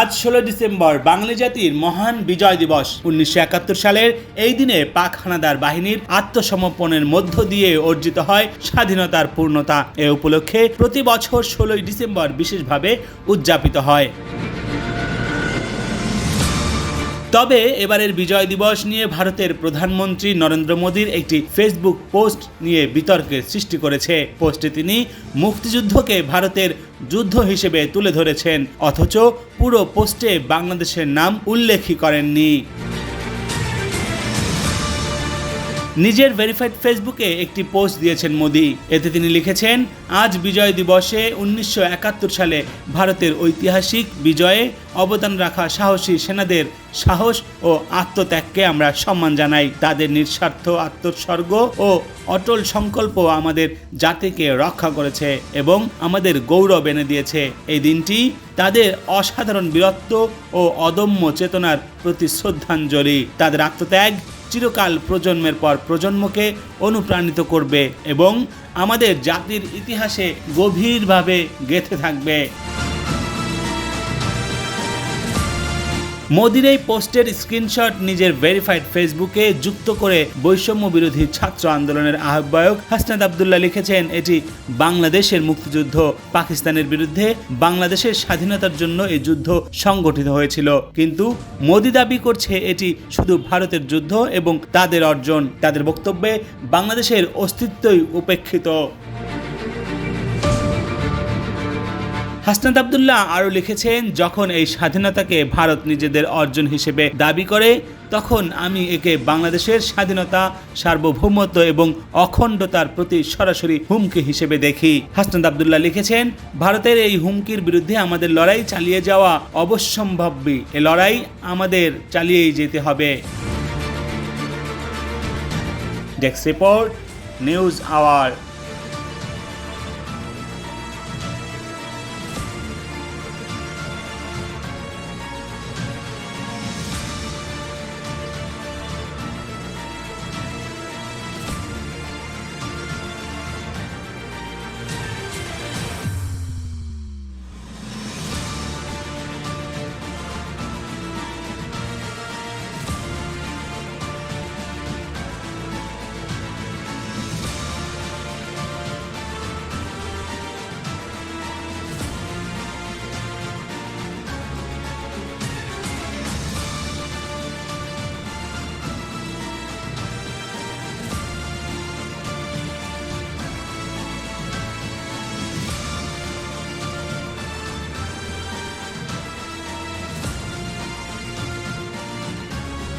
আজ ষোলো ডিসেম্বর বাঙালি জাতির মহান বিজয় দিবস। উনিশশো একাত্তর সালের এই দিনে পাক হানাদার বাহিনীর আত্মসমর্পণের মধ্য দিয়ে অর্জিত হয় স্বাধীনতার পূর্ণতা। এ উপলক্ষে প্রতি বছর ষোলোই ডিসেম্বর বিশেষভাবে উদযাপিত হয়। তবে এবারের বিজয় দিবস নিয়ে ভারতের প্রধানমন্ত্রী নরেন্দ্র মোদীর একটি ফেসবুক পোস্ট নিয়ে বিতর্কের সৃষ্টি করেছে। পোস্টে তিনি মুক্তিযুদ্ধকে ভারতের যুদ্ধ হিসেবে তুলে ধরেছেন, অথচ পুরো পোস্টে বাংলাদেশের নাম উল্লেখই করেননি। নিজের ভেরিফাইড ফেসবুকে একটি পোস্ট দিয়েছেন মোদি। এতে তিনি লিখেছেন, আজ বিজয় দিবসে উনিশশো একাত্তর সালে ভারতের ঐতিহাসিক বিজয়ে অবদান রাখা সাহসী সেনাদের সাহস ও আত্মত্যাগকে আমরা সম্মান জানাই। তাদের নিঃস্বার্থ আত্মোৎসর্গ ও অটল সংকল্প আমাদের জাতিকে রক্ষা করেছে এবং আমাদের গৌরব এনে দিয়েছে। এই দিনটি তাদের অসাধারণ বীরত্ব ও অদম্য চেতনার প্রতি শ্রদ্ধাঞ্জলি। তাদের আত্মত্যাগ চিরকাল প্রজন্মের পর প্রজন্মকে অনুপ্রাণিত করবে এবং আমাদের জাতির ইতিহাসে গভীরভাবে গেঁথে থাকবে। মোদির এই পোস্টের স্ক্রিনশট নিজের ভেরিফাইড ফেসবুকে যুক্ত করে বৈষম্য বিরোধী ছাত্র আন্দোলনের আহ্বায়ক হাসনাদ আবদুল্লাহ লিখেছেন, এটি বাংলাদেশের মুক্তিযুদ্ধ। পাকিস্তানের বিরুদ্ধে বাংলাদেশের স্বাধীনতার জন্য এই যুদ্ধ সংগঠিত হয়েছিল। কিন্তু মোদি দাবি করছে এটি শুধু ভারতের যুদ্ধ এবং তাদের অর্জন। তাদের বক্তব্যে বাংলাদেশের অস্তিত্বই উপেক্ষিত। হাসনাত আবদুল্লাহ আরও লিখেছেন, যখন এই স্বাধীনতাকে ভারত নিজেদের অর্জন হিসেবে দাবি করে, তখন আমি একে বাংলাদেশের স্বাধীনতা, সার্বভৌমত্ব এবং অখণ্ডতার প্রতি সরাসরি হুমকি হিসেবে দেখি। হাসনাত আবদুল্লাহ লিখেছেন, ভারতের এই হুমকির বিরুদ্ধে আমাদের লড়াই চালিয়ে যাওয়া অবশ্যম্ভাবী। এ লড়াই আমাদের চালিয়েই যেতে হবে। Desk report, news hour.